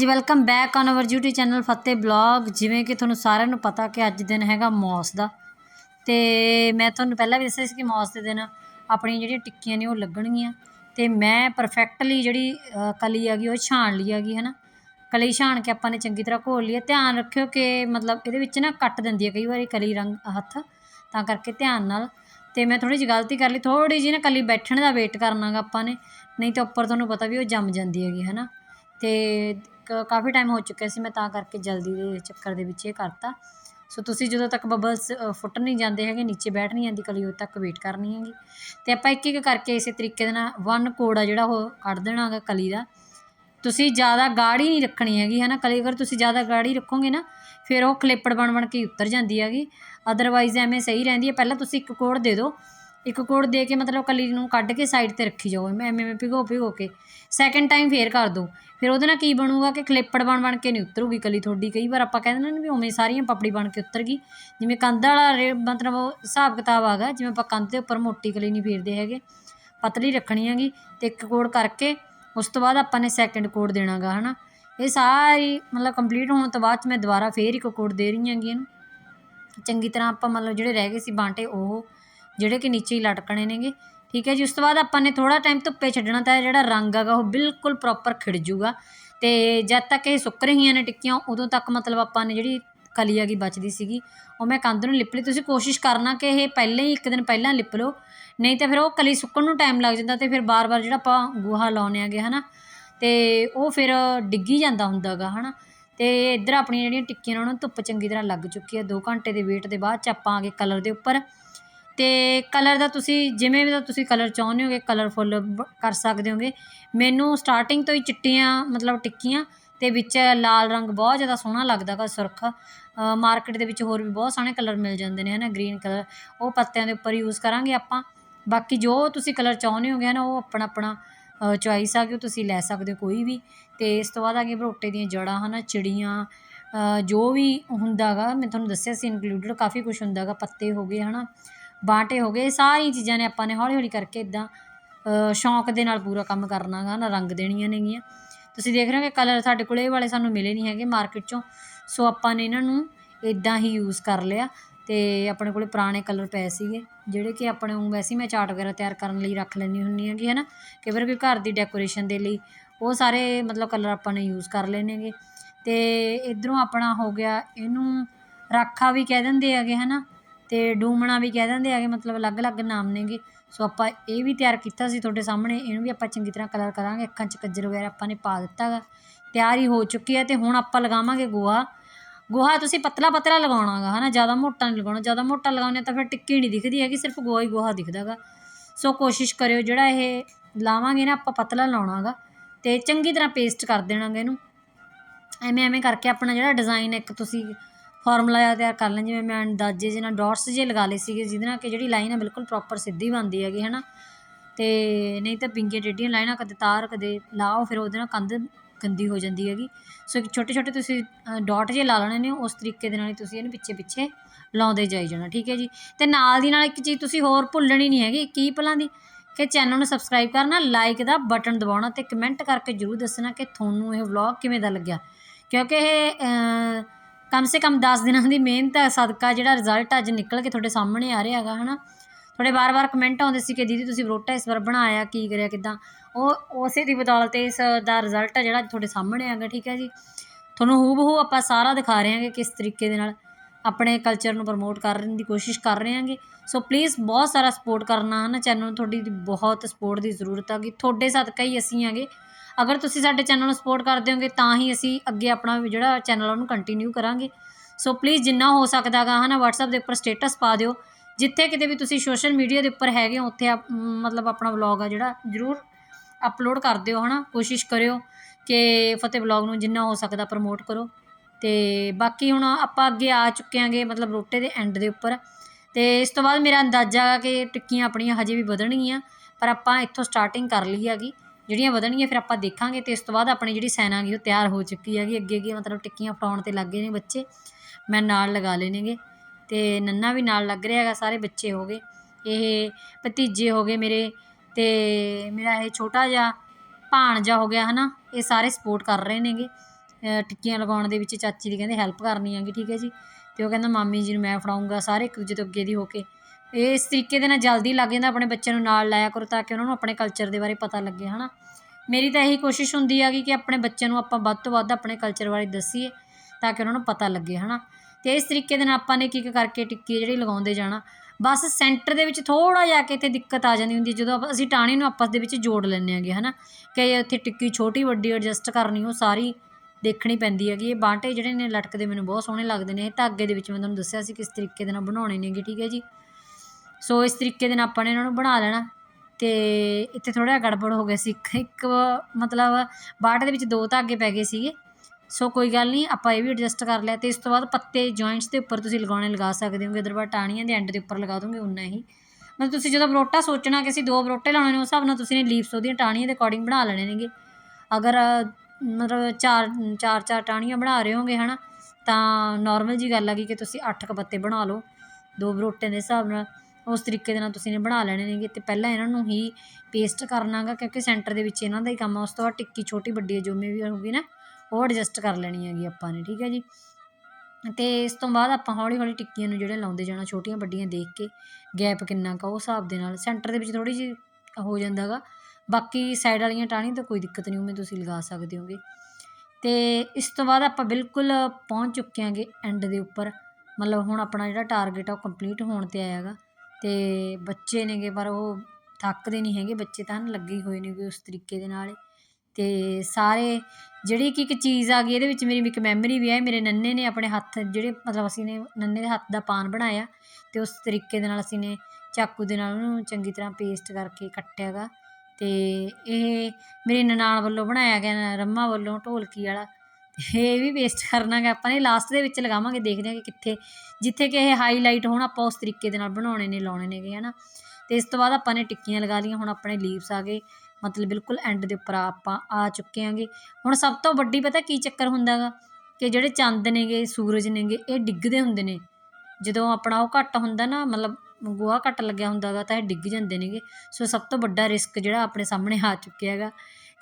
ਹਾਂਜੀ welcome back on our YouTube channel Fateh blog ਜਿਵੇਂ ਕਿ ਤੁਹਾਨੂੰ ਸਾਰਿਆਂ ਨੂੰ ਪਤਾ ਕਿ ਅੱਜ ਦਿਨ ਹੈਗਾ ਮੌਸ ਦਾ। ਤੇ ਮੈਂ ਤੁਹਾਨੂੰ ਪਹਿਲਾਂ ਵੀ ਦੱਸਿਆ ਸੀ ਕਿ ਮੌਸ ਦੇ ਦਿਨ ਆਪਣੀਆਂ ਜਿਹੜੀਆਂ ਟਿੱਕੀਆਂ ਨੇ ਉਹ ਲੱਗਣਗੀਆਂ। ਤੇ ਮੈਂ ਪਰਫੈਕਟਲੀ ਜਿਹੜੀ ਕਲੀ ਹੈਗੀ, ਉਹ ਛਾਣ ਲਈ ਹੈਗੀ ਹੈ ਨਾ ਕਲੀ ਛਾਣ ਕੇ ਆਪਾਂ ਨੇ ਚੰਗੀ ਤਰ੍ਹਾਂ ਘੋਲ ਲਈ ਹੈ। ਧਿਆਨ ਰੱਖਿਓ ਕਿ ਮਤਲਬ ਇਹਦੇ ਵਿੱਚ ਨਾ ਕੱਟ ਦਿੰਦੀ ਹੈ ਕਈ ਵਾਰੀ ਕਲੀ ਰੰਗ, ਹੱਥ। ਤਾਂ ਕਰਕੇ ਧਿਆਨ ਨਾਲ। ਤੇ ਮੈਂ ਥੋੜੀ ਜਿਹੀ ਗਲਤੀ ਕਰ ਲਈ। ਥੋੜੀ ਜਿਹੀ ਨਾ ਕਲੀ ਬੈਠਣ ਦਾ ਵੇਟ ਕਰਨਾਗਾ ਆਪਾਂ ਨੇ। ਨਹੀਂ ਤਾਂ ਉੱਪਰ ਤੁਹਾਨੂੰ ਪਤਾ ਵੀ ਉਹ ਜੰਮ ਜਾਂਦੀ ਹੈਗੀ ਹੈ ਨਾ ਤੇ ਕਾਫੀ ਟਾਈਮ ਹੋ ਚੁੱਕਿਆ ਸੀ ਮੈਂ ਤਾਂ ਕਰਕੇ ਜਲਦੀ ਦੇ ਚੱਕਰ ਦੇ ਵਿੱਚ ਇਹ ਕਰਤਾ। ਸੋ ਤੁਸੀਂ ਜਦੋਂ ਤੱਕ ਬਬਲਸ ਫੁੱਟ ਨਹੀਂ ਜਾਂਦੇ ਹੈਗੇ, ਨੀਚੇ ਬੈਠ ਨਹੀਂ ਜਾਂਦੀ ਕਲੀ, ਉਦੋਂ ਤੱਕ ਵੇਟ ਕਰਨੀ ਹੈਗੀ। ਅਤੇ ਆਪਾਂ ਇੱਕ ਇੱਕ ਕਰਕੇ ਇਸੇ ਤਰੀਕੇ ਦੇ ਨਾਲ ਵਨ ਕੋੜ ਆ ਜਿਹੜਾ ਉਹ ਕੱਢ ਦੇਣਾ ਹੈਗਾ ਕਲੀ ਦਾ। ਤੁਸੀਂ ਜ਼ਿਆਦਾ ਗਾੜੀ ਨਹੀਂ ਰੱਖਣੀ ਹੈਗੀ ਹੈ ਨਾ ਕਲੀ? ਅਗਰ ਤੁਸੀਂ ਜ਼ਿਆਦਾ ਗਾੜੀ ਰੱਖੋਗੇ ਨਾ, ਫਿਰ ਉਹ ਖਲੇਪੜ ਬਣ ਬਣ ਕੇ ਉੱਤਰ ਜਾਂਦੀ ਹੈਗੀ। ਅਦਰਵਾਈਜ਼ ਐਵੇਂ ਸਹੀ ਰਹਿੰਦੀ ਹੈ। ਪਹਿਲਾਂ ਤੁਸੀਂ ਇੱਕ ਕੋੜ ਦੇ ਦਿਓ। ਇੱਕ ਕੋਡ ਦੇ ਕੇ ਮਤਲਬ ਕਲੀ ਨੂੰ ਕੱਢ ਕੇ ਸਾਈਡ ਤੇ ਰੱਖੀ ਜਾਓ, ਐਵੇਂ ਐਵੇਂ ਭਿਗੋ ਭਿਗੋ ਕੇ। ਸੈਕਿੰਡ ਟਾਈਮ ਫੇਰ ਕਰ ਦਿਓ ਫਿਰ ਉਹਦੇ ਨਾਲ ਕੀ ਬਣੂਗਾ ਕਿ ਖਲੇਪੜ ਬਣ ਬਣ ਕੇ ਨਹੀਂ ਉਤਰੂਗੀ ਕਲੀ ਤੁਹਾਡੀ। ਕਈ ਵਾਰ ਆਪਾਂ ਕਹਿੰਦੇ ਨੇ ਵੀ ਉਵੇਂ ਸਾਰੀਆਂ ਪਪੜੀ ਬਣ ਕੇ ਉਤਰ ਗਈ। ਜਿਵੇਂ ਕੰਧ ਵਾਲਾ ਰੇ- ਮਤਲਬ ਉਹ ਹਿਸਾਬ ਕਿਤਾਬ ਆ ਗਿਆ ਜਿਵੇਂ ਆਪਾਂ ਕੰਧ ਦੇ ਉੱਪਰ ਮੋਟੀ ਕਲੀ ਨਹੀਂ ਫੇਰਦੇ ਹੈਗੇ, ਪਤਲੀ ਰੱਖਣੀ ਹੈਗੀ ਤੇ ਇੱਕ ਕੋਡ ਕਰਕੇ ਉਸ ਤੋਂ ਬਾਅਦ ਆਪਾਂ ਨੇ ਸੈਕਿੰਡ ਕੋਡ ਦੇਣਾਗਾ ਹਨਾ। ਇਹ ਸਾਰੀ ਮਤਲਬ ਕੰਪਲੀਟ ਹੋਣ ਤੋਂ ਬਾਅਦ 'ਚ ਮੈਂ ਦੁਬਾਰਾ ਫੇਰ ਇੱਕ ਕੋਡ ਦੇ ਰਹੀ ਹੈਗੀ ਇਹਨੂੰ। ਚੰਗੀ ਤਰ੍ਹਾਂ ਆਪਾਂ ਮਤਲਬ ਜਿਹੜੇ ਰਹਿ ਗਏ ਸੀ ਬਾਂਟੇ, ਉਹ ਜਿਹੜੇ ਕਿ ਨੀਚੇ ਹੀ ਲਟਕਣੇ ਨੇਗੇ। ਠੀਕ ਹੈ ਜੀ, ਉਸ ਤੋਂ ਬਾਅਦ ਆਪਾਂ ਨੇ ਥੋੜ੍ਹਾ ਟਾਈਮ ਧੁੱਪੇ ਛੱਡਣਾ ਤਾਂ ਜਿਹੜਾ ਰੰਗ ਹੈਗਾ ਉਹ ਬਿਲਕੁਲ ਪ੍ਰੋਪਰ ਖਿੜ ਜੂਗਾ ਅਤੇ ਜਦ ਤੱਕ ਇਹ ਸੁੱਕ ਰਹੀਆਂ ਨੇ ਟਿੱਕੀਆਂ, ਉਦੋਂ ਤੱਕ ਮਤਲਬ ਆਪਾਂ ਨੇ ਜਿਹੜੀ ਕਲੀ ਹੈਗੀ ਬਚਦੀ ਸੀਗੀ। ਉਹ ਮੈਂ ਕੰਧ ਨੂੰ ਲਿਪ ਲਈ। ਤੁਸੀਂ ਕੋਸ਼ਿਸ਼ ਕਰਨਾ ਕਿ ਇਹ ਪਹਿਲਾਂ ਹੀ ਇੱਕ ਦਿਨ ਪਹਿਲਾਂ ਲਿਪ ਲਓ। ਨਹੀਂ ਤਾਂ ਫਿਰ ਉਹ ਕਲੀ ਸੁੱਕਣ ਨੂੰ ਟਾਈਮ ਲੱਗ ਜਾਂਦਾ ਅਤੇ ਫਿਰ ਬਾਰ-ਬਾਰ ਜਿਹੜਾ ਆਪਾਂ ਗੋਹਾ ਲਾਉਨੇ ਆਗੇ ਹਨਾ? ਅਤੇ ਉਹ ਫਿਰ ਡਿੱਗੀ ਜਾਂਦਾ ਹੁੰਦਾਗਾ ਹਨਾ? ਅਤੇ ਇੱਧਰ ਆਪਣੀਆਂ ਜਿਹੜੀਆਂ ਟਿੱਕੀਆਂ ਨੇ, ਉਹਨਾਂ ਨੂੰ ਧੁੱਪ ਚੰਗੀ ਤਰ੍ਹਾਂ ਲੱਗ ਚੁੱਕੀ ਹੈ। 2 ਘੰਟੇ ਦੇ ਵੇਟ ਦੇ ਬਾਅਦ ਚ ਆਪਾਂ ਆ ਗਏ ਕਲਰ ਦੇ ਉੱਪਰ। ਅਤੇ ਕਲਰ ਦਾ ਤੁਸੀਂ ਜਿਵੇਂ ਵੀ ਦਾ ਤੁਸੀਂ ਕਲਰ ਚਾਹੁੰਦੇ ਹੋਗੇ ਕਲਰਫੁੱਲ ਕਰ ਸਕਦੇ ਹੋਗੇ। ਮੈਨੂੰ ਸਟਾਰਟਿੰਗ ਤੋਂ ਹੀ ਚਿੱਟੀਆਂ, ਮਤਲਬ ਟਿੱਕੀਆਂ ਅਤੇ ਵਿੱਚ ਲਾਲ ਰੰਗ ਬਹੁਤ ਜ਼ਿਆਦਾ ਸੋਹਣਾ ਲੱਗਦਾ ਗਾ ਸੁਰਖ। ਮਾਰਕੀਟ ਦੇ ਵਿੱਚ ਹੋਰ ਵੀ ਬਹੁਤ ਸੋਹਣੇ ਕਲਰ ਮਿਲ ਜਾਂਦੇ ਨੇ ਹੈ ਨਾ ਗ੍ਰੀਨ ਕਲਰ ਉਹ ਪੱਤਿਆਂ ਦੇ ਉੱਪਰ ਯੂਜ਼ ਕਰਾਂਗੇ ਆਪਾਂ। ਬਾਕੀ ਜੋ ਤੁਸੀਂ ਕਲਰ ਚਾਹੁੰਦੇ ਹੋਗੇ ਹੈ ਨਾ ਉਹ ਆਪਣਾ ਆਪਣਾ ਚੋਇਸ ਆ ਕਿ ਉਹ ਤੁਸੀਂ ਲੈ ਸਕਦੇ ਹੋ ਕੋਈ ਵੀ। ਅਤੇ ਇਸ ਤੋਂ ਬਾਅਦ ਆ ਗਏ ਭਰੋਟੇ ਦੀਆਂ ਜੜ੍ਹਾਂ ਹੈ ਨਾ ਚਿੜੀਆਂ ਜੋ ਵੀ ਹੁੰਦਾ ਗਾ, ਮੈਂ ਤੁਹਾਨੂੰ ਦੱਸਿਆ ਸੀ ਇਨਕਲੂਡਡ ਕਾਫੀ ਕੁਝ ਹੁੰਦਾਗਾ ਪੱਤੇ ਹੋ ਗਏ ਹੈ ਨਾ ਬਾਂਟੇ ਹੋ ਗਏ। ਇਹ ਸਾਰੀਆਂ ਚੀਜ਼ਾਂ ਨੇ ਆਪਾਂ ਨੇ ਹੌਲੀ ਹੌਲੀ ਕਰਕੇ ਇੱਦਾਂ ਸ਼ੌਂਕ ਦੇ ਨਾਲ ਪੂਰਾ ਕੰਮ ਕਰਨਾ ਗਾ ਨਾ ਰੰਗ ਦੇਣੀਆਂ ਨੇਗੀਆਂ। ਤੁਸੀਂ ਦੇਖ ਰਹੇ ਹੋ ਕਿ ਕਲਰ ਸਾਡੇ ਕੋਲ ਇਹ ਵਾਲੇ ਸਾਨੂੰ ਮਿਲੇ ਨਹੀਂ ਹੈਗੇ ਮਾਰਕੀਟ ਚੋਂ। ਸੋ ਆਪਾਂ ਨੇ ਇਹਨਾਂ ਨੂੰ ਇੱਦਾਂ ਹੀ ਯੂਜ਼ ਕਰ ਲਿਆ ਅਤੇ ਆਪਣੇ ਕੋਲ ਪੁਰਾਣੇ ਕਲਰ ਪਏ ਸੀਗੇ, ਜਿਹੜੇ ਕਿ ਆਪਣੇ ਨੂੰ ਵੈਸੇ ਮੈਂ ਚਾਰਟ ਵਗੈਰਾ ਤਿਆਰ ਕਰਨ ਲਈ ਰੱਖ ਲੈਂਦੀ ਹੁੰਦੀ ਹੈਗੀ ਹੈ ਨਾ ਕਈ ਵਾਰ ਕੋਈ ਘਰ ਦੀ ਡੈਕੋਰੇਸ਼ਨ ਦੇ ਲਈ ਉਹ ਸਾਰੇ ਮਤਲਬ ਕਲਰ ਆਪਾਂ ਨੇ ਯੂਜ਼ ਕਰ ਲੈਣੇ ਹੈਗੇ। ਅਤੇ ਇਧਰੋਂ ਆਪਣਾ ਹੋ ਗਿਆ, ਇਹਨੂੰ ਰਾਖਾ ਵੀ ਕਹਿ ਦਿੰਦੇ ਹੈਗੇ ਹੈ ਨਾ ਅਤੇ ਡੂਮਣਾ ਵੀ ਕਹਿ ਦਿੰਦੇ ਹੈਗੇ ਮਤਲਬ ਅਲੱਗ-ਅਲੱਗ ਨਾਮ ਨੇਗੇ। ਸੋ ਆਪਾਂ ਇਹ ਵੀ ਤਿਆਰ ਕੀਤਾ ਸੀ ਤੁਹਾਡੇ ਸਾਹਮਣੇ। ਇਹਨੂੰ ਵੀ ਆਪਾਂ ਚੰਗੀ ਤਰ੍ਹਾਂ ਕਲਰ ਕਰਾਂਗੇ। ਅੱਖਾਂ 'ਚ ਕੱਜਰ ਵਗੈਰਾ ਆਪਾਂ ਨੇ ਪਾ ਦਿੱਤਾ ਗਾ। ਤਿਆਰ ਹੀ ਹੋ ਚੁੱਕੀ ਹੈ ਅਤੇ ਹੁਣ ਆਪਾਂ ਲਗਾਵਾਂਗੇ ਗੋਹਾ। ਗੋਹਾ ਤੁਸੀਂ ਪਤਲਾ ਪਤਲਾ ਲਗਾਉਣਾ ਗਾ ਹੈ ਨਾ ਜ਼ਿਆਦਾ ਮੋਟਾ ਨਹੀਂ ਲਗਾਉਣਾ। ਜ਼ਿਆਦਾ ਮੋਟਾ ਲਗਾਉਂਦੇ ਤਾਂ ਫਿਰ ਟਿੱਕੀ ਨਹੀਂ ਦਿਖਦੀ ਹੈਗੀ, ਸਿਰਫ ਗੋਹਾ ਹੀ ਗੋਹਾ ਦਿਖਦਾ ਗਾ। ਸੋ ਕੋਸ਼ਿਸ਼ ਕਰਿਓ ਜਿਹੜਾ ਇਹ ਲਾਵਾਂਗੇ ਨਾ, ਆਪਾਂ ਪਤਲਾ ਲਾਉਣਾ ਗਾ ਅਤੇ ਚੰਗੀ ਤਰ੍ਹਾਂ ਪੇਸਟ ਕਰ ਦੇਣਾਗਾ ਇਹਨੂੰ। ਐਵੇਂ ਐਵੇਂ ਕਰਕੇ ਆਪਣਾ ਜਿਹੜਾ ਡਿਜ਼ਾਈਨ ਇੱਕ ਤੁਸੀਂ ਫਾਰਮੂਲਾ ਤਿਆਰ ਕਰ ਲੈਣ, ਜਿਵੇਂ ਮੈਂ ਅੰਦਾਜ਼ੇ ਜਿਹੇ ਨਾਲ ਡੋਟਸ ਜਿਹੇ ਲਗਾ ਲਏ ਸੀਗੇ, ਜਿਹਦੇ ਨਾਲ ਕਿ ਜਿਹੜੀ ਲਾਈਨ ਆ ਬਿਲਕੁਲ ਪ੍ਰੋਪਰ ਸਿੱਧੀ ਬਣਦੀ ਹੈਗੀ ਹੈ ਨਾ ਅਤੇ ਨਹੀਂ ਤਾਂ ਪਿੰਗੀਆਂ ਟੇਢੀਆਂ ਲਾਈਨਾਂ, ਕਦੇ ਤਾਰ, ਕਦੇ ਲਾਓ, ਫਿਰ ਉਹਦੇ ਨਾਲ ਕੰਧ ਗੰਦੀ ਹੋ ਜਾਂਦੀ ਹੈਗੀ। ਸੋ ਇੱਕ ਛੋਟੇ ਛੋਟੇ ਤੁਸੀਂ ਡੋਟ ਜਿਹੇ ਲਾ ਲੈਣੇ ਨੇ, ਉਸ ਤਰੀਕੇ ਦੇ ਨਾਲ ਹੀ ਤੁਸੀਂ ਇਹਨੂੰ ਪਿੱਛੇ ਪਿੱਛੇ ਲਾਉਂਦੇ ਜਾਈ ਜਾਣਾ, ਠੀਕ ਹੈ ਜੀ? ਅਤੇ ਨਾਲ ਦੀ ਨਾਲ ਇੱਕ ਚੀਜ਼ ਤੁਸੀਂ ਹੋਰ ਭੁੱਲਣੀ ਨਹੀਂ ਹੈਗੀ, ਕੀ ਭਲਾਂ ਦੀ? ਕਿ ਚੈਨਲ ਨੂੰ ਸਬਸਕ੍ਰਾਈਬ ਕਰਨਾ ਲਾਈਕ ਦਾ ਬਟਨ ਦਬਾਉਣਾ ਅਤੇ ਕਮੈਂਟ ਕਰਕੇ ਜਰੂਰ ਦੱਸਣਾ ਕਿ ਤੁਹਾਨੂੰ ਇਹ ਵਲੌਗ ਕਿਵੇਂ ਦਾ ਲੱਗਿਆ। ਕਿਉਂਕਿ ਇਹ ਕਮ ਸੇ ਕਮ ਦਸ ਦਿਨਾਂ ਦੀ ਮਿਹਨਤ ਹੈ, ਸਦਕਾ ਜਿਹੜਾ ਰਿਜ਼ਲਟ ਅੱਜ ਨਿਕਲ ਕੇ ਤੁਹਾਡੇ ਸਾਹਮਣੇ ਆ ਰਿਹਾ ਹੈਗਾ ਹੈ ਨਾ ਤੁਹਾਡੇ ਵਾਰ ਵਾਰ ਕਮੈਂਟ ਆਉਂਦੇ ਸੀ ਕਿ ਦੀਦੀ ਤੁਸੀਂ ਬਰੋਟਾ ਇਸ ਵਾਰ ਬਣਾਇਆ, ਕੀ ਕਰਿਆ, ਕਿੱਦਾਂ? ਉਹ, ਉਸੇ ਦੀ ਬਦੌਲਤ ਇਸ ਦਾ ਰਿਜ਼ਲਟ ਹੈ ਜਿਹੜਾ ਤੁਹਾਡੇ ਸਾਹਮਣੇ ਆ ਗਿਆ ਠੀਕ ਹੈ ਜੀ? ਤੁਹਾਨੂੰ ਹੂ ਬਹੂ ਆਪਾਂ ਸਾਰਾ ਦਿਖਾ ਰਹੇ ਹਾਂਗੇ ਕਿਸ ਤਰੀਕੇ ਦੇ ਨਾਲ ਆਪਣੇ ਕਲਚਰ ਨੂੰ ਪ੍ਰਮੋਟ ਕਰਨ ਦੀ ਕੋਸ਼ਿਸ਼ ਕਰ ਰਹੇ ਹਾਂਗੇ। ਸੋ ਪਲੀਜ਼ ਬਹੁਤ ਸਾਰਾ ਸਪੋਰਟ ਕਰਨਾ ਹੈ ਨਾ ਚੈਨਲ ਨੂੰ ਤੁਹਾਡੀ ਬਹੁਤ ਸਪੋਰਟ ਦੀ ਜ਼ਰੂਰਤ ਆ ਹੈਗੀ। ਤੁਹਾਡੇ ਸਦਕਾ ਹੀ ਅਸੀਂ ਆਂਗੇ ਅਗਰ ਤੁਸੀਂ ਸਾਡੇ ਚੈਨਲ ਨੂੰ ਸਪੋਰਟ ਕਰਦੇ ਹੋਗੇ, ਤਾਂ ਹੀ ਅਸੀਂ ਅੱਗੇ ਆਪਣਾ ਜਿਹੜਾ ਚੈਨਲ ਉਹਨੂੰ ਕੰਟੀਨਿਊ ਕਰਾਂਗੇ। ਸੋ ਪਲੀਜ਼ ਜਿੰਨਾ ਹੋ ਸਕਦਾ ਗਾ ਹਨਾ, WhatsApp ਦੇ ਉੱਪਰ ਸਟੇਟਸ ਪਾ ਦਿਓ। ਜਿੱਥੇ ਕਿਤੇ ਵੀ ਤੁਸੀਂ ਸੋਸ਼ਲ ਮੀਡੀਆ ਦੇ ਉੱਪਰ ਹੈਗੇ ਹੋ, ਉੱਥੇ ਮਤਲਬ ਆਪਣਾ ਵਲੌਗ ਆ ਜਿਹੜਾ, ਜ਼ਰੂਰ ਅਪਲੋਡ ਕਰ ਦਿਓ, ਹਨਾ। ਕੋਸ਼ਿਸ਼ ਕਰਿਓ ਕਿ ਫਤਿਹ ਵਲੌਗ ਨੂੰ ਜਿੰਨਾ ਹੋ ਸਕਦਾ ਪ੍ਰਮੋਟ ਕਰੋ। ਤੇ ਬਾਕੀ ਹੁਣ ਆਪਾਂ ਅੱਗੇ ਆ ਚੁੱਕੇ ਆਂਗੇ ਮਤਲਬ ਰੋਟੇ ਦੇ ਐਂਡ ਦੇ ਉੱਪਰ। ਤੇ ਇਸ ਤੋਂ ਬਾਅਦ ਮੇਰਾ ਅੰਦਾਜ਼ਾ ਹੈ ਕਿ ਟਿੱਕੀਆਂ ਆਪਣੀਆਂ ਹਜੇ ਵੀ ਵਧਣਗੀਆਂ, ਪਰ ਆਪਾਂ ਇੱਥੋਂ ਸਟਾਰਟਿੰਗ ਕਰ ਲਈ ਹੈਗੀ। ਜਿਹੜੀਆਂ ਵਧਣਗੀਆਂ, ਫਿਰ ਆਪਾਂ ਦੇਖਾਂਗੇ ਅਤੇ ਇਸ ਤੋਂ ਬਾਅਦ ਆਪਣੀ ਜਿਹੜੀ ਸੈਨਾ ਗਈ ਉਹ ਤਿਆਰ ਹੋ ਚੁੱਕੀ ਹੈਗੀ। ਅੱਗੇ ਅੱਗੇ ਮਤਲਬ ਟਿੱਕੀਆਂ ਫੜਾਉਣ ਤੇ ਲੱਗ ਗਏ ਨੇ ਬੱਚੇ। ਮੈਂ ਨਾਲ ਲਗਾ ਲਏ ਨੇਗੇ। ਅਤੇ ਨੰਨਾ ਵੀ ਨਾਲ ਲੱਗ ਰਿਹਾ ਹੈਗਾ, ਸਾਰੇ ਬੱਚੇ ਹੋ ਗਏ। ਇਹ ਭਤੀਜੇ ਹੋ ਗਏ ਮੇਰੇ ਅਤੇ ਮੇਰਾ ਇਹ ਛੋਟਾ ਜਿਹਾ ਭਾਣਜਾ ਹੋ ਗਿਆ ਹੈ ਨਾ ਇਹ ਸਾਰੇ ਸਪੋਰਟ ਕਰ ਰਹੇ ਨੇਗੇ। ਟਿੱਕੀਆਂ ਲਗਾਉਣ ਦੇ ਵਿੱਚ ਚਾਚੀ ਦੀ ਕਹਿੰਦੇ ਹੈਲਪ ਕਰਨੀ ਹੈਗੀ, ਠੀਕ ਹੈ ਜੀ। ਅਤੇ ਉਹ ਕਹਿੰਦਾ, ਮਾਮੀ ਜੀ ਨੂੰ ਮੈਂ ਫੜਾਉਂਗਾ ਸਾਰੇ ਇੱਕ ਦੂਜੇ ਤੋਂ ਅੱਗੇ ਦੀ ਹੋ ਕੇ ਇਹ ਇਸ ਤਰੀਕੇ ਦੇ ਨਾਲ ਜਲਦੀ ਲੱਗ ਜਾਂਦਾ ਆਪਣੇ ਬੱਚਿਆਂ ਨੂੰ ਨਾਲ ਲਾਇਆ ਕਰੋ ਤਾਂ ਕਿ ਉਹਨਾਂ ਨੂੰ ਆਪਣੇ ਕਲਚਰ ਦੇ ਬਾਰੇ ਪਤਾ ਲੱਗੇ ਹੈ ਨਾ ਮੇਰੀ ਤਾਂ ਇਹੀ ਕੋਸ਼ਿਸ਼ ਹੁੰਦੀ ਹੈਗੀ ਕਿ ਆਪਣੇ ਬੱਚਿਆਂ ਨੂੰ ਆਪਾਂ ਵੱਧ ਤੋਂ ਵੱਧ ਆਪਣੇ ਕਲਚਰ ਬਾਰੇ ਦੱਸੀਏ ਤਾਂ ਕਿ ਉਹਨਾਂ ਨੂੰ ਪਤਾ ਲੱਗੇ ਹੈ ਨਾ ਅਤੇ ਇਸ ਤਰੀਕੇ ਦੇ ਨਾਲ ਆਪਾਂ ਨੇ ਕੀ ਕਰਕੇ ਟਿੱਕੀ ਜਿਹੜੀ ਲਗਾਉਂਦੇ ਜਾਣਾ। ਬਸ ਸੈਂਟਰ ਦੇ ਵਿੱਚ ਥੋੜ੍ਹਾ ਜਿਹਾ ਕਿ ਇੱਥੇ ਦਿੱਕਤ ਆ ਜਾਂਦੀ ਹੁੰਦੀ ਹੈ ਜਦੋਂ ਆਪਾਂ- ਅਸੀਂ ਟਾਹਣੀ ਨੂੰ ਆਪਸ ਦੇ ਵਿੱਚ ਜੋੜ ਲੈਂਦੇ ਹਾਂਗੇ ਹੈ ਨਾ ਕਿ ਉੱਥੇ ਟਿੱਕੀ ਛੋਟੀ, ਵੱਡੀ ਐਡਜਸਟ ਕਰਨੀ, ਉਹ ਸਾਰੀ ਦੇਖਣੀ ਪੈਂਦੀ ਹੈਗੀ। ਇਹ ਬਾਂਟੇ ਜਿਹੜੇ ਨੇ ਲਟਕਦੇ ਮੈਨੂੰ ਬਹੁਤ ਸੋਹਣੇ ਲੱਗਦੇ ਨੇ। ਇਹ ਧਾਗੇ ਦੇ ਵਿੱਚ ਮੈਂ ਤੁਹਾਨੂੰ ਦੱਸਿਆ ਸੀ ਕਿਸ ਤਰੀਕੇ ਦੇ ਨਾਲ ਬਣਾਉਣੇ ਨੇਗੇ, ਠੀਕ ਹੈ ਜੀ? ਸੋ ਇਸ ਤਰੀਕੇ ਦੇ ਨਾਲ ਆਪਾਂ ਨੇ ਇਹਨਾਂ ਨੂੰ ਬਣਾ ਲੈਣਾ ਅਤੇ ਇੱਥੇ ਥੋੜ੍ਹਾ ਜਿਹਾ ਗੜਬੜ ਹੋ ਗਿਆ ਸੀ। ਇੱਕ ਇੱਕ ਮਤਲਬ ਬਾਟ ਦੇ ਵਿੱਚ ਦੋ ਧਾਗੇ ਪੈ ਗਏ ਸੀਗੇ। ਸੋ ਕੋਈ ਗੱਲ ਨਹੀਂ, ਆਪਾਂ ਇਹ ਵੀ ਐਡਜਸਟ ਕਰ ਲਿਆ ਅਤੇ ਇਸ ਤੋਂ ਬਾਅਦ ਪੱਤੇ ਜੁਆਇੰਟਸ ਦੇ ਉੱਪਰ ਤੁਸੀਂ ਲਗਾਉਣੇ, ਲਗਾ ਸਕਦੇ ਹੋਗੇ। ਅਦਰ ਟਾਹਣੀਆਂ ਦੇ ਐਂਡ ਦੇ ਉੱਪਰ ਲਗਾ ਦੋਗੇ ਉਨਾ ਹੀ। ਮਤਲਬ ਤੁਸੀਂ ਜਦੋਂ ਬਰੋਟਾ ਸੋਚਣਾ ਕਿ ਅਸੀਂ ਦੋ ਬਰੋਟੇ ਲਾਉਣੇ ਨੇ, ਉਸ ਹਿਸਾਬ ਨਾਲ ਤੁਸੀਂ ਨੇ ਲੀਵਸ ਉਹਦੀਆਂ ਟਾਹਣੀਆਂ ਦੇ ਅਕੋਰਡਿੰਗ ਬਣਾ ਲੈਣੇ ਨੇਗੇ। ਅਗਰ ਮਤਲਬ ਚਾਰ ਚਾਰ ਚਾਰ ਟਾਹਣੀਆਂ ਬਣਾ ਰਹੇ ਹੋਗੇ, ਹਨਾ, ਤਾਂ ਨਾਰਮਲ ਜੀ ਗੱਲ ਆ ਗਈ ਕਿ ਤੁਸੀਂ ਅੱਠ ਕੁ ਪੱਤੇ ਬਣਾ ਲਓ, ਦੋ ਬਰੋਟਿਆਂ ਦੇ ਹਿਸਾਬ ਨਾਲ। ਉਸ ਤਰੀਕੇ ਦੇ ਨਾਲ ਤੁਸੀਂ ਨੇ ਬਣਾ ਲੈਣੇ ਨੇਗੇ ਅਤੇ ਪਹਿਲਾਂ ਇਹਨਾਂ ਨੂੰ ਹੀ ਪੇਸਟ ਕਰਨਾ ਗਾ, ਕਿਉਂਕਿ ਸੈਂਟਰ ਦੇ ਵਿੱਚ ਇਹਨਾਂ ਦਾ ਹੀ ਕੰਮ ਆ, ਉਸ ਤੋਂ ਬਾਅਦ ਟਿੱਕੀ ਛੋਟੀ ਵੱਡੀ ਜੋ ਵੀ ਹੋਊਗੀ ਨਾ, ਉਹ ਐਡਜਸਟ ਕਰ ਲੈਣੀ ਹੈਗੀ ਆਪਾਂ ਨੇ, ਠੀਕ ਹੈ ਜੀ। ਅਤੇ ਇਸ ਤੋਂ ਬਾਅਦ ਆਪਾਂ ਹੌਲੀ ਹੌਲੀ ਟਿੱਕੀਆਂ ਨੂੰ ਜਿਹੜੇ ਲਾਉਂਦੇ ਜਾਣਾ, ਛੋਟੀਆਂ ਵੱਡੀਆਂ ਦੇਖ ਕੇ ਗੈਪ ਕਿੰਨਾ ਕੁ ਉਹ ਹਿਸਾਬ ਦੇ ਨਾਲ ਸੈਂਟਰ ਦੇ ਵਿੱਚ ਥੋੜ੍ਹੀ ਜਿਹੀ ਹੋ ਜਾਂਦਾ ਗਾ। ਬਾਕੀ ਸਾਈਡ ਵਾਲੀਆਂ ਟਾਹਣੀ ਤਾਂ ਕੋਈ ਦਿੱਕਤ ਨਹੀਂ, ਉਵੇਂ ਤੁਸੀਂ ਲਗਾ ਸਕਦੇ ਹੋਗੇ। ਤੇ ਇਸ ਤੋਂ ਬਾਅਦ ਆਪਾਂ ਬਿਲਕੁਲ ਪਹੁੰਚ ਚੁੱਕੇ ਹਾਂਗੇ ਐਂਡ ਦੇ ਉੱਪਰ, ਮਤਲਬ ਹੁਣ ਆਪਣਾ ਜਿਹੜਾ ਟਾਰਗੇਟ ਆ, ਉਹ ਕੰਪਲੀਟ ਹੋਣ ਤੇ ਆਇਆ ਅਤੇ ਬੱਚੇ ਨੇਗੇ, ਪਰ ਉਹ ਥੱਕਦੇ ਨਹੀਂ ਹੈਗੇ। ਬੱਚੇ ਤਾਂ ਲੱਗੇ ਹੀ ਹੋਏ ਨੇਗੇ ਉਸ ਤਰੀਕੇ ਦੇ ਨਾਲ। ਅਤੇ ਸਾਰੇ, ਜਿਹੜੀ ਕਿ ਇੱਕ ਚੀਜ਼ ਆ ਗਈ, ਇਹਦੇ ਵਿੱਚ ਮੇਰੀ ਇੱਕ ਮੈਮਰੀ ਵੀ ਹੈ ਮੇਰੇ ਨੰਨੇ ਨੇ ਆਪਣੇ ਹੱਥ ਜਿਹੜੇ, ਮਤਲਬ ਅਸੀਂ ਨੇ ਨੰਨੇ ਦੇ ਹੱਥ ਦਾ ਪਾਨ ਬਣਾਇਆ ਅਤੇ ਉਸ ਤਰੀਕੇ ਦੇ ਨਾਲ ਅਸੀਂ ਨੇ ਚਾਕੂ ਦੇ ਨਾਲ ਉਹਨੂੰ ਚੰਗੀ ਤਰ੍ਹਾਂ ਪੇਸਟ ਕਰਕੇ ਕੱਟਿਆ ਗਾ। ਅਤੇ ਇਹ ਮੇਰੀ ਨਨਾਣ ਵੱਲੋਂ ਬਣਾਇਆ ਗਿਆ, ਰੰਮਾ ਵੱਲੋਂ ਢੋਲਕੀ ਵਾਲਾ। ਇਹ ਵੀ ਵੇਸਟ ਕਰਨਾ ਗਾ ਆਪਾਂ ਨੇ ਲਾਸਟ ਦੇ ਵਿੱਚ ਲਗਾਵਾਂਗੇ, ਦੇਖਦੇ ਹਾਂ ਕਿ ਕਿੱਥੇ, ਜਿੱਥੇ ਕਿ ਇਹ ਹਾਈਲਾਈਟ ਹੋਣ, ਆਪਾਂ ਉਸ ਤਰੀਕੇ ਦੇ ਨਾਲ ਬਣਾਉਣੇ ਨੇ, ਲਾਉਣੇ ਨੇਗੇ, ਹਨਾ। ਤੇ ਇਸ ਤੋਂ ਬਾਅਦ ਆਪਾਂ ਨੇ ਟਿੱਕੀਆਂ ਲਗਾ ਲਈਆਂ, ਹੁਣ ਆਪਣੇ ਲੀਵਸ ਆ ਗਏ। ਮਤਲਬ ਬਿਲਕੁਲ ਐਂਡ ਦੇ ਉੱਪਰ ਆਪਾਂ ਆ ਚੁੱਕੇ ਆਂਗੇ ਹੁਣ ਸਭ ਤੋਂ ਵੱਡੀ ਪਤਾ ਕੀ ਚੱਕਰ ਹੁੰਦਾ ਗਾ ਕਿ ਜਿਹੜੇ ਚੰਦ ਨੇਗੇ, ਸੂਰਜ ਨੇਗੇ, ਇਹ ਡਿੱਗਦੇ ਹੁੰਦੇ ਨੇ। ਜਦੋਂ ਆਪਣਾ ਉਹ ਘੱਟ ਹੁੰਦਾ ਨਾ, ਮਤਲਬ ਗੋਹਾ ਘੱਟ ਲੱਗਿਆ ਹੁੰਦਾ ਗਾ ਤਾਂ ਇਹ ਡਿੱਗ ਜਾਂਦੇ ਨੇਗੇ। ਸੋ ਸਭ ਤੋਂ ਵੱਡਾ ਰਿਸਕ ਜਿਹੜਾ ਆਪਣੇ ਸਾਹਮਣੇ ਆ ਚੁੱਕਿਆ ਹੈਗਾ।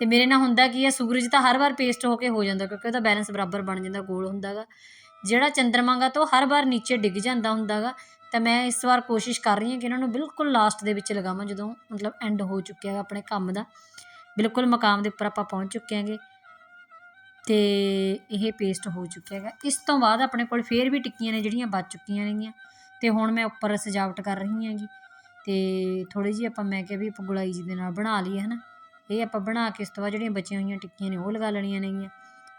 ਤੇ ਮੇਰੇ ਨਾਲ ਹੁੰਦਾ ਕੀ ਹੈ ਸੂਰਜ ਤਾਂ ਹਰ ਵਾਰ ਪੇਸਟ ਹੋ ਕੇ ਹੋ ਜਾਂਦਾ ਕਿਉਂਕਿ ਉਹਦਾ ਬੈਲੈਂਸ ਬਰਾਬਰ ਬਣ ਜਾਂਦਾ, ਗੋਲ ਹੁੰਦਾ ਗਾ ਜਿਹੜਾ ਚੰਦਰਮਾ ਗਾ ਤਾਂ ਉਹ ਹਰ ਵਾਰ ਨੀਚੇ ਡਿੱਗ ਜਾਂਦਾ ਹੁੰਦਾ ਗਾ ਤਾਂ ਮੈਂ ਇਸ ਵਾਰ ਕੋਸ਼ਿਸ਼ ਕਰ ਰਹੀ ਹਾਂ ਕਿ ਇਹਨਾਂ ਨੂੰ ਬਿਲਕੁਲ ਲਾਸਟ ਦੇ ਵਿੱਚ ਲਗਾਵਾਂ, ਜਦੋਂ ਮਤਲਬ ਐਂਡ ਹੋ ਚੁੱਕਿਆ ਹੈਗਾ ਆਪਣੇ ਕੰਮ ਦਾ। ਬਿਲਕੁਲ ਮਕਾਮ ਦੇ ਉੱਪਰ ਆਪਾਂ ਪਹੁੰਚ ਚੁੱਕੇ ਹਾਂਗੇ। ਤੇ ਇਹ ਪੇਸਟ ਹੋ ਚੁੱਕਿਆ ਹੈਗਾ। ਇਸ ਤੋਂ ਬਾਅਦ ਆਪਣੇ ਕੋਲ ਫੇਰ ਵੀ ਟਿੱਕੀਆਂ ਨੇ ਜਿਹੜੀਆਂ ਬਚ ਚੁੱਕੀਆਂ ਨੇਗੀਆਂ। ਤੇ ਹੁਣ ਮੈਂ ਉੱਪਰ ਸਜਾਵਟ ਕਰ ਰਹੀ ਹਾਂਗੀ। ਤੇ ਥੋੜੀ ਜਿਹੀ ਆਪਾਂ ਮੈਂ ਕਿਹਾ ਵੀ ਆਪਾਂ ਗੁਲਾਈ ਜੀ ਦੇ ਨਾਲ ਬਣਾ ਲਈਏ, ਹਨਾ। ਇਹ ਆਪਾਂ ਬਣਾ ਕੇ ਇਸ ਤੋਂ ਬਾਅਦ ਜਿਹੜੀਆਂ ਬਚੀਆਂ ਹੋਈਆਂ ਟਿੱਕੀਆਂ ਨੇ ਉਹ ਲਗਾ ਲੈਣੀਆਂ ਨੇਗੀਆਂ।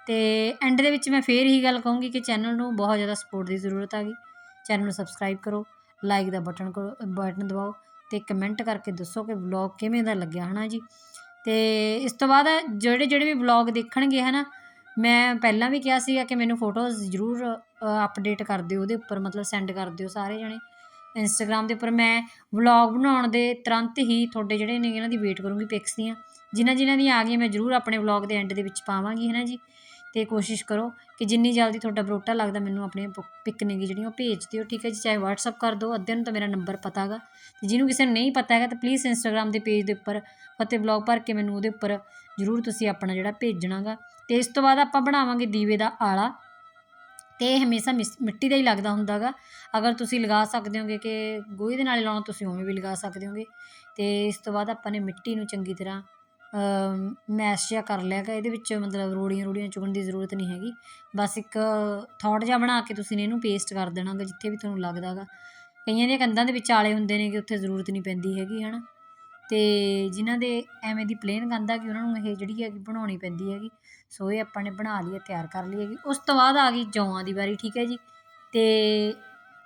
ਤੇ ਐਂਡ ਦੇ ਵਿੱਚ ਮੈਂ ਫੇਰ ਹੀ ਗੱਲ ਕਹੂੰਗੀ ਕਿ ਚੈਨਲ ਨੂੰ ਬਹੁਤ ਜ਼ਿਆਦਾ ਸਪੋਰਟ ਦੀ ਜ਼ਰੂਰਤ ਆ ਗਈ। ਚੈਨਲ ਨੂੰ ਸਬਸਕ੍ਰਾਈਬ ਕਰੋ ਲਾਈਕ ਦਾ ਬਟਨ ਕਰੋ ਬਟਨ ਦਬਾਓ ਤੇ ਕਮੈਂਟ ਕਰਕੇ ਦੱਸੋ ਕਿ ਵਲੌਗ ਕਿਵੇਂ ਦਾ ਲੱਗਿਆ ਹਨਾ ਜੀ। ਤੇ ਇਸ ਤੋਂ ਬਾਅਦ ਜਿਹੜੇ ਜਿਹੜੇ ਵੀ ਵਲੌਗ ਦੇਖਣਗੇ ਹਨਾ, ਮੈਂ ਪਹਿਲਾਂ ਵੀ ਕਿਹਾ ਸੀਗਾ ਕਿ ਮੈਨੂੰ ਫੋਟੋਜ਼ ਜ਼ਰੂਰ ਅਪਡੇਟ ਕਰ ਦਿਓ, ਉਹਦੇ ਉੱਪਰ ਮਤਲਬ ਸੈਂਡ ਕਰ ਦਿਓ ਸਾਰੇ ਜਣੇ। ਇੰਸਟਾਗ੍ਰam ਦੇ ਉੱਪਰ ਮੈਂ ਵਲੌਗ ਬਣਾਉਣ ਦੇ ਤੁਰੰਤ ਹੀ ਤੁਹਾਡੇ ਜਿਹੜੇ ਨੇ ਇਹਨਾਂ ਦੀ ਵੇਟ ਕਰੂੰਗੀ ਪਿਕਸ ਦੀਆਂ। ਜਿਨ੍ਹਾਂ ਜਿਨ੍ਹਾਂ ਦੀਆਂ ਆ ਗਈਆਂ, ਮੈਂ ਜ਼ਰੂਰ ਆਪਣੇ ਵਲੌਗ ਦੇ ਐਂਡ ਦੇ ਵਿੱਚ ਪਾਵਾਂਗੀ ਹੈ ਨਾ ਜੀ? ਅਤੇ ਕੋਸ਼ਿਸ਼ ਕਰੋ ਕਿ ਜਿੰਨੀ ਜਲਦੀ ਤੁਹਾਡਾ ਬਰੋਟਾ ਲੱਗਦਾ, ਮੈਨੂੰ ਆਪਣੇ ਪਿਕ ਨੇਗੀ ਜਿਹੜੀਆਂ ਉਹ ਭੇਜ ਦਿਓ, ਠੀਕ ਹੈ ਜੀ? ਚਾਹੇ ਵਟਸਐਪ ਕਰ ਦਿਓ, ਅੱਧੇ ਨੂੰ ਤਾਂ ਮੇਰਾ ਨੰਬਰ ਪਤਾ ਹੈਗਾ। ਤੇ ਜਿਹਨੂੰ ਕਿਸੇ ਨੂੰ ਨਹੀਂ ਪਤਾ ਹੈਗਾ, ਤਾਂ ਪਲੀਜ਼ ਇੰਸਟਾਗ੍ਰam ਦੇ ਪੇਜ ਦੇ ਉੱਪਰ ਫਤਿਹ ਵਲੌਗ ਭਰ ਕੇ ਮੈਨੂੰ ਉਹਦੇ ਉੱਪਰ ਜ਼ਰੂਰ ਤੁਸੀਂ ਆਪਣਾ ਜਿਹੜਾ ਭੇਜਣਾਗਾ। ਤੇ ਇਸ ਤੋਂ ਬਾਅਦ ਆਪਾਂ ਬਣਾਵਾਂਗੇ ਦੀਵੇ ਦਾ ਆਲਾ। ਤੇ ਇਹ ਹਮੇਸ਼ਾ ਮਿਸ- ਮਿੱਟੀ ਦਾ ਹੀ ਲੱਗਦਾ ਹੁੰਦਾਗਾ। ਅਗਰ ਤੁਸੀਂ ਲਗਾ ਸਕਦੇ ਹੋਗੇ ਕਿ ਗੋਹੇ ਦੇ ਨਾਲ ਲਾਉਣਾ, ਤੁਸੀਂ ਉਵੇਂ ਵੀ ਲਗਾ ਸਕਦੇ ਹੋਗੇ। ਤੇ ਇਸ ਤੋਂ ਬਾਅਦ ਆਪਾਂ ਨੇ ਮਿੱਟੀ ਨੂੰ ਚੰਗੀ ਤਰ੍ਹਾਂ ਮੈਸ਼ ਜਿਹਾ ਕਰ ਲਿਆ ਗਾ, ਇਹਦੇ ਵਿੱਚ ਮਤਲਬ ਰੋੜੀਆਂ ਰੂੜੀਆਂ ਚੁਗਣ ਦੀ ਜ਼ਰੂਰਤ ਨਹੀਂ ਹੈਗੀ। ਬਸ ਇੱਕ ਥੋਟ ਜਿਹਾ ਬਣਾ ਕੇ ਤੁਸੀਂ ਨੇ ਇਹਨੂੰ ਪੇਸਟ ਕਰ ਦੇਣਾ ਗਾ, ਜਿੱਥੇ ਵੀ ਤੁਹਾਨੂੰ ਲੱਗਦਾ ਗਾ। ਕਈਆਂ ਦੀਆਂ ਕੰਧਾਂ ਦੇ ਵਿੱਚ ਆਲੇ ਹੁੰਦੇ ਨੇ ਕਿ ਉੱਥੇ ਜ਼ਰੂਰਤ ਨਹੀਂ ਪੈਂਦੀ ਹੈਗੀ ਹੈ ਨਾ ਅਤੇ ਜਿਨ੍ਹਾਂ ਦੇ ਐਵੇਂ ਦੀ ਪਲੇਨ ਕੰਧ ਆ ਕਿ ਉਹਨਾਂ ਨੂੰ ਇਹ ਜਿਹੜੀ ਹੈਗੀ ਬਣਾਉਣੀ ਪੈਂਦੀ ਹੈਗੀ, ਸੋ ਇਹ ਆਪਾਂ ਨੇ ਬਣਾ ਲਈ ਹੈ, ਤਿਆਰ ਕਰ ਲਈ ਹੈਗੀ। ਉਸ ਤੋਂ ਬਾਅਦ ਆ ਗਈ ਜੌਆਂ ਦੀ ਵਾਰੀ, ਠੀਕ ਹੈ ਜੀ? ਅਤੇ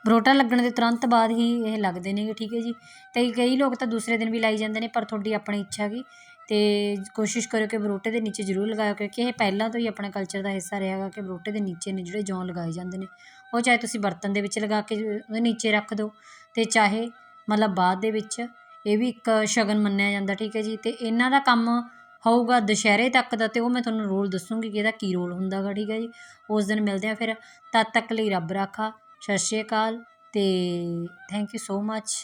ਬਰੋਟਾ ਲੱਗਣ ਦੇ ਤੁਰੰਤ ਬਾਅਦ ਹੀ ਇਹ ਲੱਗਦੇ ਨੇਗੇ ਠੀਕ ਹੈ ਜੀ? ਤੇ ਕਈ ਲੋਕ ਤਾਂ ਦੂਸਰੇ ਦਿਨ ਵੀ ਲਾਈ ਜਾਂਦੇ ਨੇ, ਪਰ ਤੁਹਾਡੀ ਆਪਣੀ ਇੱਛਾ ਹੈਗੀ ਅਤੇ ਕੋਸ਼ਿਸ਼ ਕਰਿਓ ਕਿ ਬਰੋਟੇ ਦੇ ਨੀਚੇ ਜ਼ਰੂਰ ਲਗਾਇਓ, ਕਿਉਂਕਿ ਇਹ ਪਹਿਲਾਂ ਤੋਂ ਹੀ ਆਪਣਾ ਕਲਚਰ ਦਾ ਹਿੱਸਾ ਰਿਹਾ ਗਾ ਕਿ ਬਰੋਟੇ ਦੇ ਨੀਚੇ ਨੇ ਜਿਹੜੇ ਜੌਂ ਲਗਾਏ ਜਾਂਦੇ ਨੇ। ਉਹ ਚਾਹੇ ਤੁਸੀਂ ਬਰਤਨ ਦੇ ਵਿੱਚ ਲਗਾ ਕੇ ਉਹਦੇ ਨੀਚੇ ਰੱਖ ਦਿਓ ਅਤੇ ਚਾਹੇ ਮਤਲਬ ਬਾਅਦ ਦੇ ਵਿੱਚ, ਇਹ ਵੀ ਇੱਕ ਸ਼ਗਨ ਮੰਨਿਆ ਜਾਂਦਾ, ਠੀਕ ਹੈ ਜੀ। ਅਤੇ ਇਹਨਾਂ ਦਾ ਕੰਮ ਹੋਊਗਾ ਦੁਸ਼ਹਿਰੇ ਤੱਕ ਦਾ ਅਤੇ ਉਹ ਮੈਂ ਤੁਹਾਨੂੰ ਰੋਲ ਦੱਸੂੰਗੀ ਕਿ ਇਹਦਾ ਕੀ ਰੋਲ ਹੁੰਦਾ ਗਾ ਠੀਕ ਹੈ ਜੀ। ਉਸ ਦਿਨ ਮਿਲਦੇ ਆ ਫਿਰ। ਤਦ ਤੱਕ ਲਈ ਰੱਬ ਰਾਖਾ। ਸਤਿ ਸ਼੍ਰੀ ਅਕਾਲ ਅਤੇ ਥੈਂਕ ਯੂ ਸੋ ਮੱਚ